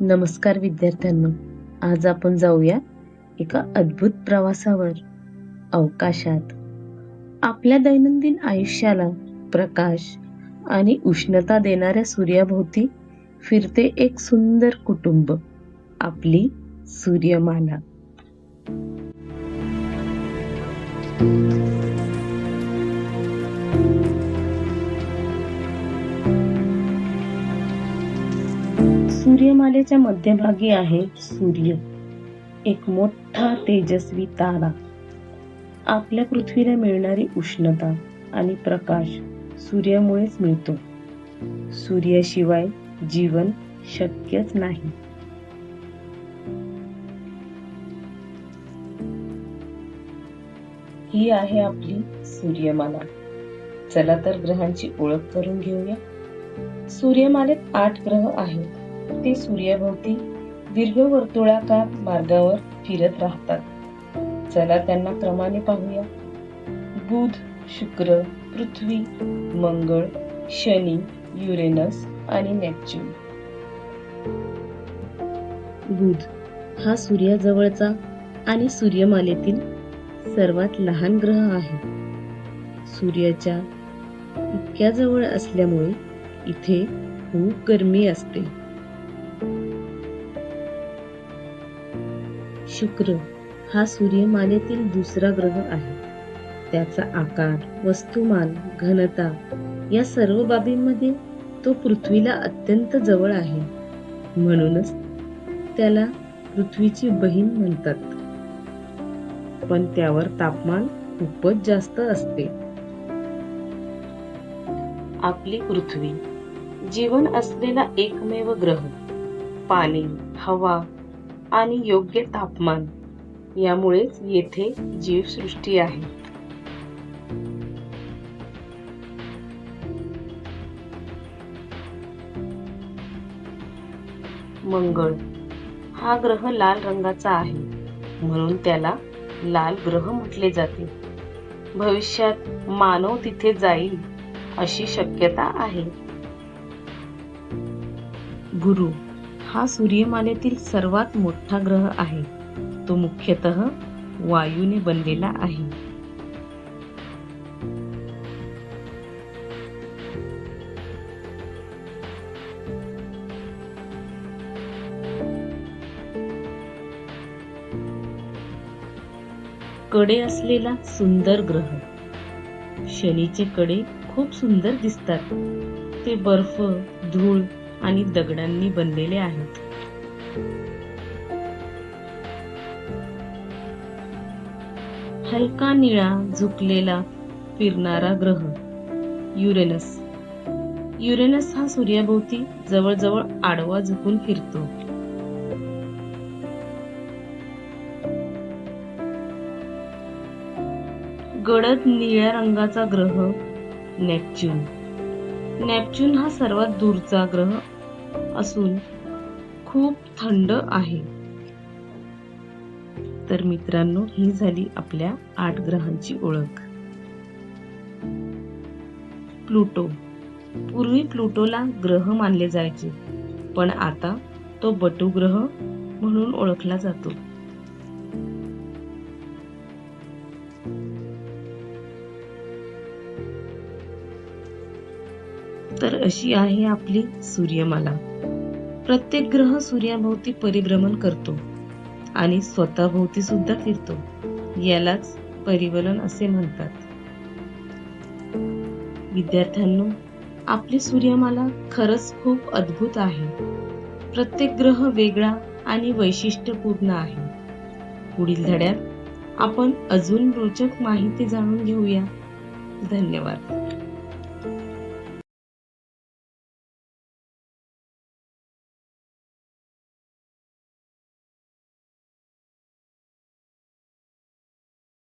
नमस्कार विद्यार्थ्यांनो आज आपण जाऊया एका अद्भुत प्रवासावर अवकाशात. आपल्या दैनंदिन आयुष्याला प्रकाश आणि उष्णता देणाऱ्या सूर्याभोवती फिरते एक सुंदर कुटुंब आपली सूर्यमाला. सूर्यमालेच्या मध्यभागी आहे सूर्य. एक मोठा तेजस्वी तारा. आपल्या पृथ्वीला मिळणारी उष्णता आणि प्रकाश सूर्यामुळेच मिळतो. सूर्याशिवाय जीवन शक्यच नाही. ही आहे आपली सूर्यमाला. चला तर ग्रहांची ओळख करून घेऊया. सूर्यमालेत आठ ग्रह आहेत. ते सूर्याभोवती दीर्घ वर्तुळाकार मार्गावर फिरत राहतात. चला त्यांना क्रमाने पाहूया. बुध शुक्र पृथ्वी मंगळ शनी युरेनस आणि नेपच्यून. बुध हा सूर्याजवळचा आणि सूर्यमालेतील सर्वात लहान ग्रह आहे. सूर्याच्या इतक्या जवळ असल्यामुळे इथे खूप गरमी असते. शुक्र हा सूर्यमालेतील दुसरा ग्रह आहे. त्याचा आकार वस्तुमान घनता या सर्व बाबींमध्ये तो पृथ्वीला अत्यंत जवळ आहे. म्हणूनच त्याला पृथ्वीची बहीण म्हणतात. पण त्यावर तापमान खूपच जास्त असते. आपली पृथ्वी जीवन असलेला एकमेव ग्रह. पाणी हवा आणि योग्य तापमान. यामुळेच येथे जीवसृष्टी आहे. मंगळ. हा ग्रह लाल रंगाचा आहे. म्हणून त्याला लाल ग्रह म्हटले जाते. भविष्यात मानव तिथे जाईल अशी शक्यता आहे. गुरु. हा सूर्यमालेतील सर्वात मोठा ग्रह आहे. तो मुख्यतः वायूने बनलेला आहे. कडे असलेला सुंदर ग्रह. शनीचे कडे खूप सुंदर दिसतात. ते बर्फ धूळ आणि दगडांनी बनलेले आहेत. हलका निळा झुकलेला फिरणारा ग्रह युरेनस. युरेनस हा सूर्याभोवती जवळजवळ आडवा झुकून फिरतो. गडद निळ्या रंगाचा ग्रह नेपच्यून. नेपच्यून हा सर्वात दूरचा ग्रह असून खूप थंड आहे. तर मित्रांनो ही झाली आपल्या आठ ग्रहांची ओळख. प्लुटो. पूर्वी प्लुटोला ग्रह मानले जायचे पण आता तो बटू ग्रह म्हणून ओळखला जातो. तर अशी आहे आपली सूर्यमाला. प्रत्येक ग्रह सूर्याभोवती परिभ्रमण करतो आणि स्वतःभोवती सुद्धा फिरतो. यालाच परिवलन असे म्हणतात. विद्यार्थ्यांनो आपली सूर्यमाला खरंच खूप अद्भुत आहे. प्रत्येक ग्रह वेगळा आणि वैशिष्ट्यपूर्ण आहे. पुढील धड्यात आपण अजून रोचक माहिती जाणून घेऊया. धन्यवाद.